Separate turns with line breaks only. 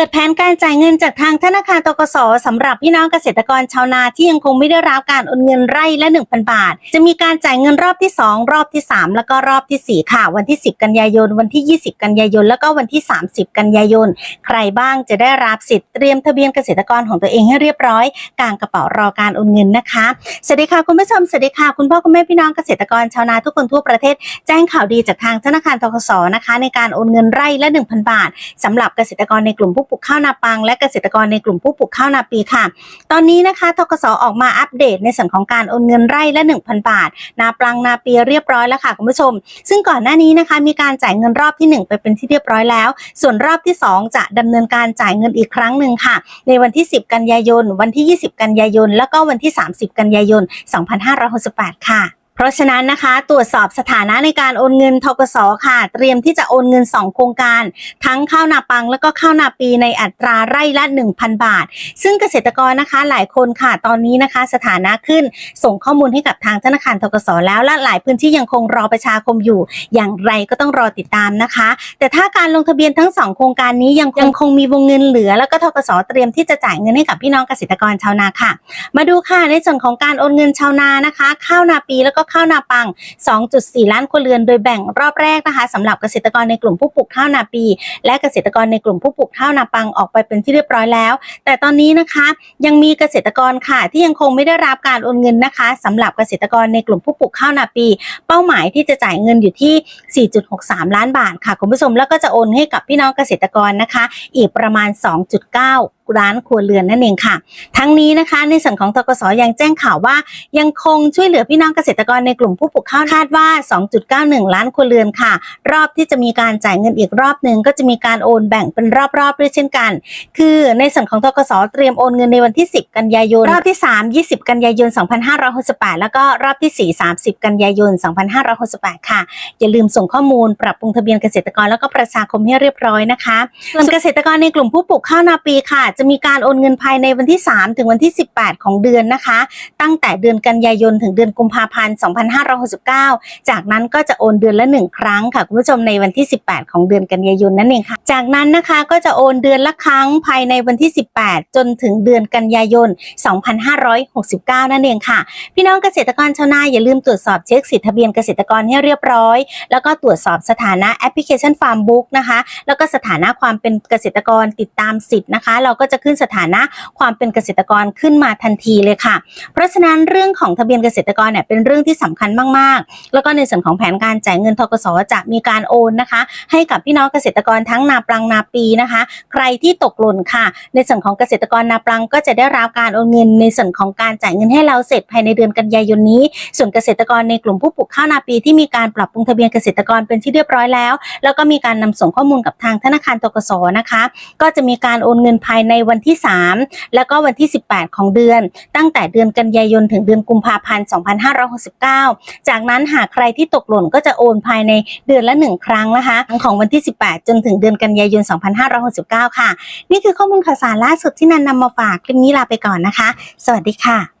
ปิดแผนการจ่ายเงินจากทางธนาคารตกสสำหรับพี่น้องเกษตรกรชาวนาที่ยังคงไม่ได้รับการโอนเงินไร่ละ 1,000 บาท จะมีการจ่ายเงินรอบที่ 2 รอบที่ 3 แล้วก็รอบทีสี่ 4 ค่ะ วันที่ 10 กันยายน วันที่ 20 กันยายน แล้วก็วันที่ 30 กันยายน ใครบ้างจะได้รับสิทธิ์เตรียมทะเบียนเกษตรกรของตัวเองให้เรียบร้อยกางกระเป๋ารอการโอนเงินนะคะสวัสดีค่ะคุณผู้ชมสวัสดีค่ะคุณพ่อคุณแม่พี่น้องเกษตรกรชาวนาทุกคนทั่วประเทศ แจ้งข่าวดีจากทางธนาคารตกสนะคะ ในการโอนเงินไร่ละ 1,000 บาทสำหรับเกษตรกรในกลุ่มผู้ปลูกข้าวนาปัง และเกษตรกรในกลุ่มผู้ปลูกข้าวนาปีค่ะ ตอนนี้นะคะทกสออกมาอัปเดตในส่วนของการโอนเงินไร่ละ 1,000 บาท นาปังนาปีเรียบร้อยแล้วค่ะคุณผู้ชม ซึ่งก่อนหน้านี้นะคะ มีการจ่ายเงินรอบที่ 1 ไปเป็นที่เรียบร้อยแล้ว ส่วนรอบที่ 2 จะดำเนินการจ่ายเงินอีกครั้งหนึ่งค่ะ ในวันที่ 10 กันยายน วันที่ 20 กันยายน แล้วก็วันที่ 30 กันยายน 2568 ค่ะ เพราะฉะนั้นนะคะตรวจสอบสถานะในการโอนเงินทกสค่ะ เตรียมที่จะโอนเงิน 2 โครงการ ทั้งข้าวนาปังแล้วก็ข้าวนาปีในอัตราไร่ละ 1,000 บาท ซึ่งเกษตรกรนะคะหลายคนค่ะตอนนี้นะคะ สถานะขึ้นส่งข้อมูลให้กับทางธนาคารทกสแล้วและหลายพื้นที่ยังคงรอประชาคมอยู่ อย่างไรก็ต้องรอติดตามนะคะ แต่ถ้าการลงทะเบียนทั้ง 2 โครงการนี้ยังยังคงมีวงเงินเหลือ แล้วก็ทกสเตรียมที่จะจ่ายเงินให้กับพี่น้องเกษตรกรชาวนาค่ะ มาดูค่ะในส่วนของการโอนเงินชาวนานะคะ ข้าวนาปีแล้วก็ข้าวนาปัง 2.4 ล้านครัวเรือน โดยแบ่งรอบแรกนะคะสำหรับเกษตรกรในกลุ่มผู้ปลูกข้าวนาปี และเกษตรกรในกลุ่มผู้ปลูกข้าวนาปังออกไปเป็นที่เรียบร้อยแล้ว แต่ตอนนี้นะคะยังมีเกษตรกรค่ะที่ยังคงไม่ได้รับการโอนเงินนะคะสำหรับเกษตรกรในกลุ่มผู้ปลูกข้าวนาปี เป้าหมายที่จะจ่ายเงินอยู่ที่ 4.63 ล้านบาทค่ะคุณผู้ชมแล้วก็จะโอนให้กับพี่น้องเกษตรกรนะคะ อีกประมาณ 2.9 ล้านครัวเรือนนั่นเองค่ะ ทั้งนี้นะคะในส่วนของทกสยังแจ้งข่าวว่า ยังคงช่วยเหลือพี่น้องเกษตรกรในกลุ่มผู้ปลูกข้าวคาดว่า 2.91 ล้านครัวเรือนค่ะ รอบที่จะมีการจ่ายเงินอีกรอบหนึ่งก็จะมีการโอนแบ่งเป็นรอบๆด้วยเช่นกัน คือในส่วนของทกสเตรียมโอนเงินในวันที่ 10 กันยายน รอบที่ 3 20 กันยายน 2568 แล้วก็รอบที่ 4 30 กันยายน 2568 ค่ะ อย่าลืมส่งข้อมูลปรับปรุงทะเบียนเกษตรกรแล้วก็ประชาคมให้เรียบร้อยนะคะส่วนเกษตรกรในกลุ่มผู้ปลูกข้าวนาปีค่ะจะมีการโอนเงินภายในวันที่ 3 ถึงวันที่ 18 ของเดือนนะคะ ตั้งแต่เดือนกันยายนถึงเดือนกุมภาพันธ์ 2569 จากนั้นก็จะโอนเดือนละ 1 ครั้งค่ะคุณผู้ชมในวันที่ 18 ของเดือนกันยายนนั่นเองค่ะ จากนั้นนะคะก็จะโอนเดือนละครั้งภายในวันที่ 18 จนถึงเดือนกันยายน 2569 นั่นเองค่ะ พี่น้องเกษตรกรชาวนาอย่าลืมตรวจสอบเช็คสิทธิทะเบียนเกษตรกรให้เรียบร้อย แล้วก็ตรวจสอบสถานะแอปพลิเคชันฟาร์มบุ๊กนะคะ แล้วก็สถานะความเป็นเกษตรกรติดตามสิทธิ์นะคะ เราก็จะขึ้นสถานะความเป็นเกษตรกรขึ้นมาทันทีเลยค่ะ เพราะฉะนั้นเรื่องของทะเบียนเกษตรกรเนี่ยเป็นเรื่องที่สำคัญมากๆ แล้วก็ในส่วนของแผนการจ่ายเงินทกสจะมีการโอนนะคะ ให้กับพี่น้องเกษตรกรทั้งนาปลังนาปีนะคะ ใครที่ตกหล่นค่ะ ในส่วนของเกษตรกรนาปลังก็จะได้รับการโอนเงิน ในส่วนของการจ่ายเงินให้เราเสร็จภายในเดือนกันยายนนี้ ส่วนเกษตรกรในกลุ่มผู้ปลูกข้าวนาปีที่มีการปรับปรุงทะเบียนเกษตรกรเป็นที่เรียบร้อยแล้ว แล้วก็มีการนำส่งข้อมูลกับทางธนาคารตกสนะคะ ก็จะมีการโอนเงินภายในวันที่ 3 แล้วก็วันที่ 18 ของเดือน ตั้งแต่เดือนกันยายนถึงเดือนกุมภาพันธ์ 2569 จากนั้นหากใครที่ตกหล่นก็จะโอนภายในเดือนละ 1 ครั้งนะคะของวันที่ 18 จนถึงเดือนกันยายน 2569 ค่ะ นี่คือข้อมูลข่าวสารล่าสุดที่นันนำมาฝากคลิปนี้ลาไปก่อนนะคะ สวัสดีค่ะ